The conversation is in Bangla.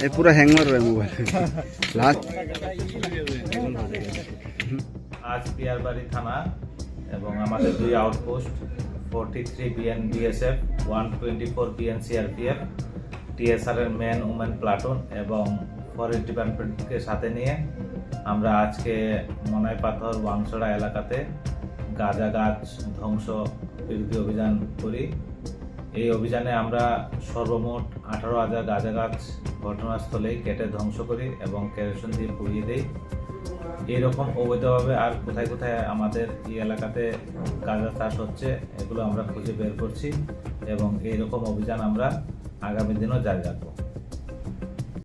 ये पूरा हैंग मार रहा है मोबाइल लास्ट আজ পিয়ারবাড়ি থানা এবং আমাদের দুই outpost forty three BN BSF one twenty four BN CRPF TSR এর মেন উমেন প্লাটুন এবং ফরেস্ট ডিপার্টমেন্টকে সাথে নিয়ে আমরা আজকে মনাই পাথর বাংশড়া এলাকাতে গাঁজা গাছ ধ্বংস বিরোধী অভিযান করি এই অভিযানে আমরা সর্বমোট আঠারো হাজার গাঁজা গাছ ঘটনাস্থলে কেটে ধ্বংস করি এবং কেরোসিন দিয়ে পুড়িয়ে দিই। এইরকম অবৈধভাবে আর কোথায় কোথায় আমাদের এই এলাকাতে গাঁজা চাষ হচ্ছে, এগুলো আমরা খুঁজে বের করছি এবং এইরকম অভিযান আমরা আগামী দিনও জারি রাখব।